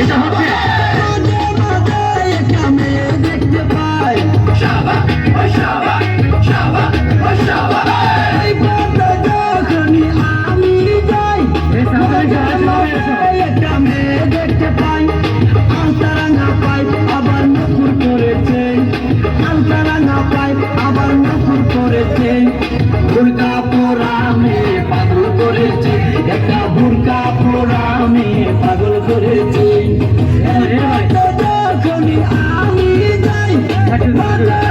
এটা হচ্ছে Thank you.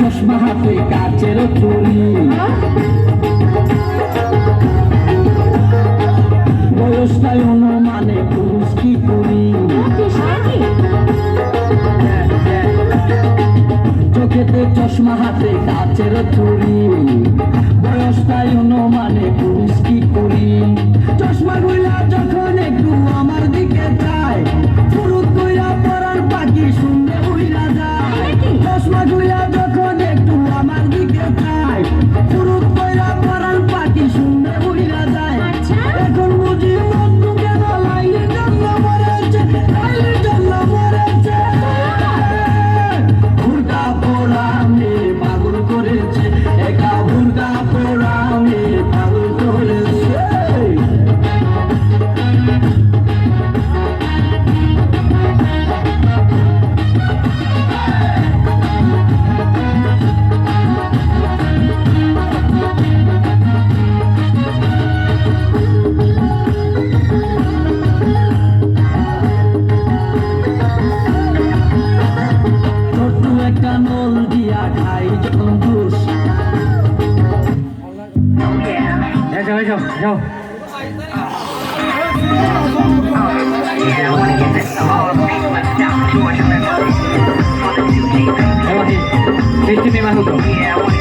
চশমা হাতে, কাচের চুরি বয়সটাই অনুমানে পুরুষ কি করি চোখেতে চশমা হাতে, কাচের চুরি বয়সটাই অনুমানে পুরুষ কি করি no. Vem de mim mais no drone.